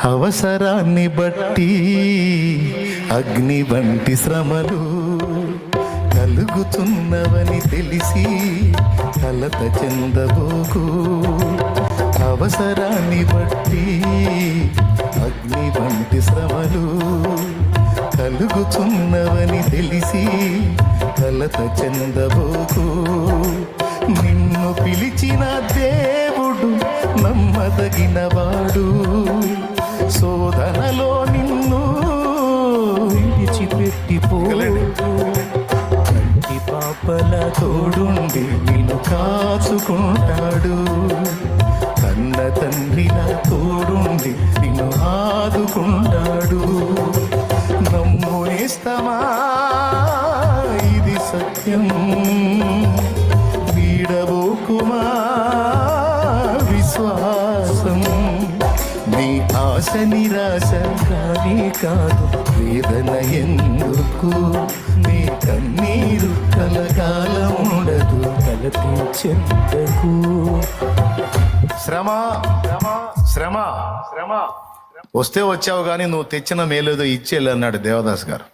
అవసరాన్ని బట్టి అగ్ని వంటి శ్రమలు కలుగుతున్నవని తెలిసి కలత చెందబోకు. అవసరాన్ని బట్టి అగ్ని వంటి శ్రమలు కలుగుతున్నవని తెలిసి కలత చెందబోకు. నిన్ను పిలిచిన దేవుడు నమ్మదగినవాడు. కట్టిపోలేదు కంటి పాపల తోడుండి నిన్ను కాచుకుంటాడు. కన్న తండ్రిలా తోడుండి నిన్ను ఆదుకుంటాడు. నమ్మునేస్తమా ఇది సత్యం. వీడబోకుమా? విశ్వాసం. నీ ఆశ నిరాశ కానీ కాదు వేదన ఎందుకు? నీ కన్నీరు కలకాలం ఉండదు కలపించెందుకు శ్రమ శ్రమ శ్రమ శ్రమ. వస్తే వచ్చావు కానీ నువ్వు తెచ్చిన మేలేదో ఇచ్చేయాలి అన్నాడు దేవదాస్ గారు.